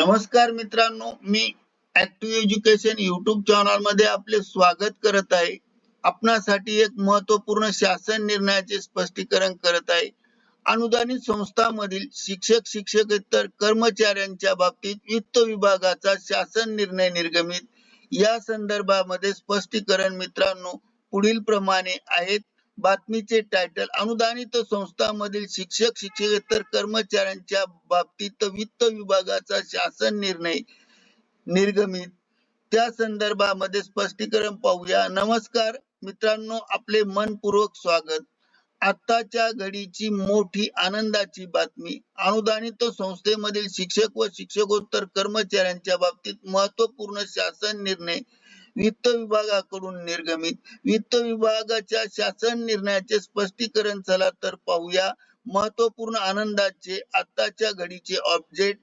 नमस्कार मित्रांनो मी ऍक्टिव्ह एज्युकेशन युट्यूब चॅनलमध्ये आपले स्वागत करत आहे. आपणासाठी एक महत्त्वपूर्ण शासन निर्णयाचे स्पष्टीकरण करत आहे. अनुदानित संस्थांमधील शिक्षक शिक्षकेतर कर्मचाऱ्यांच्या बाबतीत वित्त विभागाचा शासन निर्णय निर्गमित. या संदर्भामध्ये स्पष्टीकरण मित्रांनो पुढील प्रमाणे आहेत. बातमीचे टायटल अनुदानित संस्थांमधील शिक्षक शिक्षकेतर कर्मचाऱ्यांच्या बाबतीत वित्त विभागाचा शासन निर्णय निर्गमित. त्या संदर्भामध्ये स्पष्टीकरण पाहूया. नमस्कार मित्रांनो आपले मनपूर्वक स्वागत. आताच्या घडीची मोठी आनंदाची बातमी. अनुदानित संस्थेमधील शिक्षक व शिक्षकोत्तर कर्मचाऱ्यांच्या बाबतीत महत्त्वपूर्ण शासन निर्णय वित्त विभागाकडून निर्गमित. वित्त विभागाच्या शासन निर्णयाचे स्पष्टीकरण चला तर पाहूया. महत्त्वपूर्ण आनंदाचे आताच्या घडीचे ऑब्जेक्ट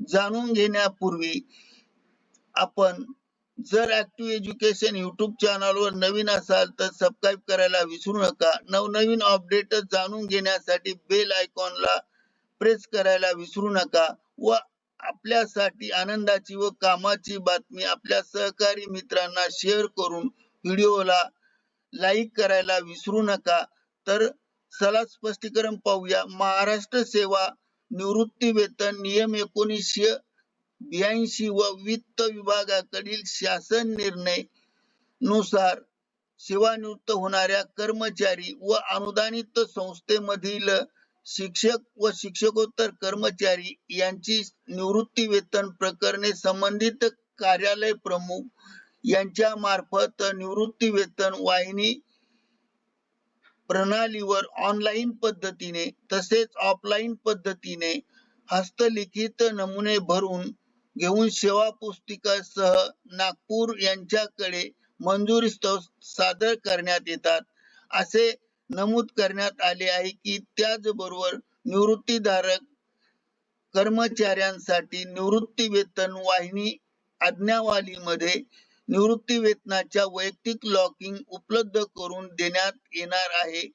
जाणून घेण्यापूर्वी आपण जर ऍक्टिव्ह एज्युकेशन युट्यूब चॅनलवर नवीन असाल तर सबस्क्राईब करायला विसरू नका. नवनवीन अपडेट जाणून घेण्यासाठी बेल आयकॉनला प्रेस करायला विसरू नका व आपल्यासाठी आनंदाची व कामाची बातमी आपल्या सहकारी मित्रांना शेअर करून व्हिडिओला लाईक करायला विसरू नका. तर चला स्पष्टीकरण पाहूया. महाराष्ट्र सेवा निवृत्ती वेतन नियम एकोणीसशे ब्याऐंशी व वित्त विभागाकडील शासन निर्णयनुसार सेवानिवृत्त होणाऱ्या कर्मचारी व अनुदानित संस्थेमधील शिक्षक व शिक्षकोत्तर कर्मचारी यांची निवृत्ती वेतन प्रकरणे संबंधित कार्यालय प्रमुख यांच्या मार्फत निवृत्ती वेतन वाहिनी प्रणालीवर ऑनलाईन पद्धतीने तसेच ऑफलाईन पद्धतीने हस्तलिखित नमुने भरून घेऊन सेवा पुस्तिकासह नागपूर यांच्याकडे मंजुरी सादर करण्यात येतात. असे नमूद करण्यात आले आहे की त्याचबरोबर निवृत्तीधारक कर्मचाऱ्यांसाठी निवृत्ती वेतन वाहिनी आज्ञावलीमध्ये निवृत्ती वेतनाच्या वैयक्तिक लॉकिंग उपलब्ध करून देण्यात येणार आहे.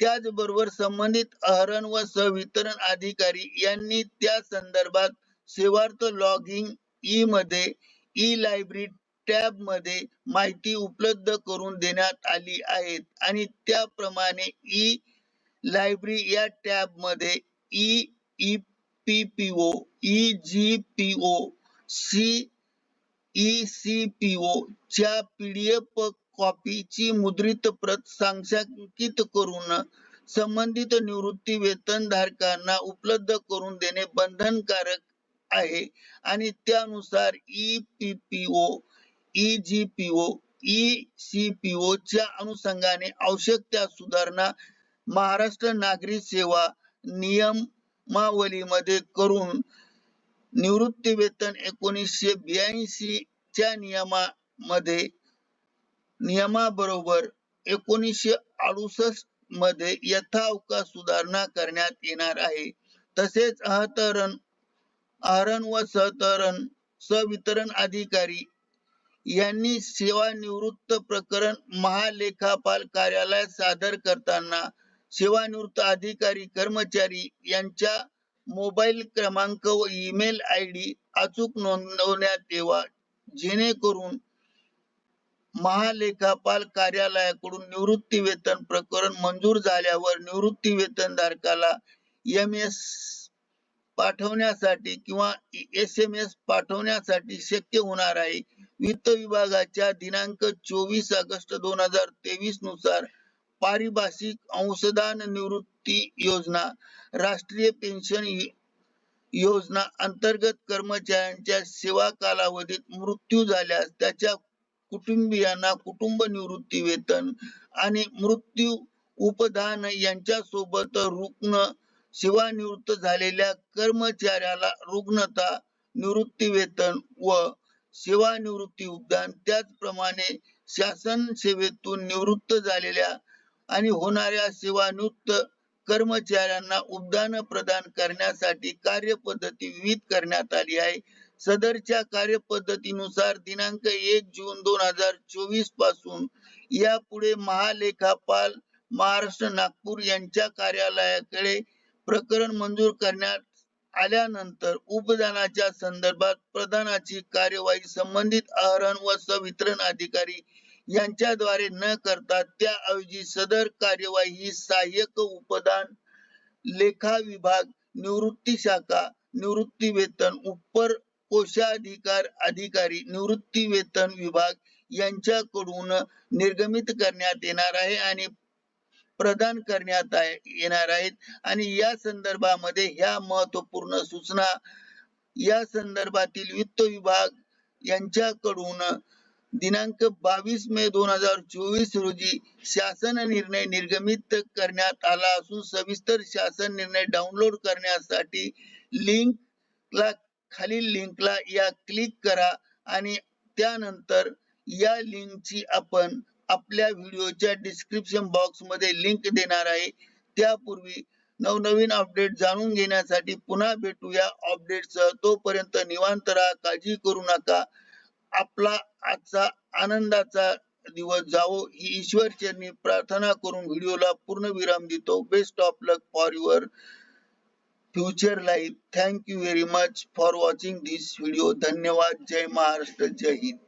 त्याचबरोबर संबंधित अहरण व सवितरण अधिकारी यांनी त्या संदर्भात सेवार्थ लॉगिंग ई मध्ये ई लायब्ररी टॅबमध्ये माहिती उपलब्ध करून देण्यात आली आहे. आणि त्याप्रमाणे ई लायब्ररी या टॅबमध्ये E E P P O E G P O C E C P O च्या पीडीएफ कॉपीची मुद्रित प्रत सांख्यित करून संबंधित निवृत्ती वेतन धारकांना उपलब्ध करून देणे बंधनकारक आहे. आणि त्यानुसार E P P O EGPO G च्या अनुषंगाने आवश्यक त्या सुधारणा महाराष्ट्र नागरी सेवा नियमावलीमध्ये करून निवृत्ती वेतन एकोणीसशे ब्याऐंशी च्या नियमामध्ये नियमाबरोबर एकोणीसशे अडुसष्टमध्ये यथावकाश सुधारणा करण्यात येणार आहे. तसेच अहतरण आहरण व सहतरण सवितरण अधिकारी यांनी सेवानिवृत्त प्रकरण महालेखापाल कार्यालयात सादर करताना सेवानिवृत्त अधिकारी कर्मचारी यांच्या मोबाईल क्रमांक व ईमेल आय डी अचूक नोंदवण्यात यावा. जेणेकरून महालेखापाल कार्यालयाकडून निवृत्ती वेतन प्रकरण मंजूर झाल्यावर निवृत्ती वेतन धारकाला एम एस पाठवण्यासाठी किंवा एस एम एस पाठवण्यासाठी शक्य होणार आहे. वित्त विभागाच्या दिनांक चोवीस ऑगस्ट दोन हजार तेवीसनुसार पारिभाषिक अंशदान निवृत्ती योजना राष्ट्रीय पेन्शन योजना अंतर्गत कर्मचाऱ्यांच्या सेवा कालावधीत मृत्यू झाल्यास त्याच्या कुटुंबियांना कुटुंब निवृत्ती वेतन आणि मृत्यू उपदान यांच्या सोबत रुग्ण सेवानिवृत्त झालेल्या कर्मचाऱ्याला रुग्णता निवृत्ती वेतन व सेवानिवृत्ती उद्यान त्याचप्रमाणे शासन सेवेतून निवृत्त झालेल्या आणि होणाऱ्या सेवानिवृत्त कर्मचाऱ्यांना उद्यान प्रदान करण्यासाठी कार्यपद्धती विविध करण्यात आली आहे. सदरच्या कार्यपद्धतीनुसार दिनांक एक जून दोन हजार चोवीसपासून यापुढे महालेखापाल महाराष्ट्र नागपूर यांच्या कार्यालयाकडे प्रकरण मंजूर करण्यात आल्यानंतर उपदानाच्या संदर्भात प्रदानाची कार्यवाही संबंधित आहरण व संवितरण अधिकारी यांच्याद्वारे न करता त्याऐवजी सदर कार्यवाही ही सहाय्यक उपदान लेखा विभाग निवृत्ती शाखा निवृत्ती वेतन उपर कोशाधिकार अधिकारी निवृत्ती वेतन विभाग यांच्याकडून निर्गमित करण्यात येणार आहे आणि प्रदान करण्यात येणार आहेत. आणि या संदर्भामध्ये ह्या महत्त्वपूर्ण सूचना या संदर्भातील वित्त विभाग यांच्याकडून दिनांक बावीस मे दोन हजार चोवीस रोजी शासन निर्णय निर्गमित करण्यात आला असून सविस्तर शासन निर्णय डाउनलोड करण्यासाठी लिंकला खालील लिंकला या क्लिक करा आणि त्यानंतर या लिंकची आपण आपल्या व्हिडिओच्या डिस्क्रिप्शन बॉक्समध्ये लिंक देणार आहे. त्यापूर्वी नवनवीन अपडेट जाणून घेण्यासाठी पुन्हा भेटूया अपडेटसह तोपर्यंत निवांत राहा काळजी करू नका. आपला आजचा आनंदाचा दिवस जावो. ही ईश्वर चरणी प्रार्थना करून व्हिडिओला पूर्ण विराम देतो. Best of luck for your future life thank you very much for watching this video धन्यवाद. जय महाराष्ट्र. जय हिंद.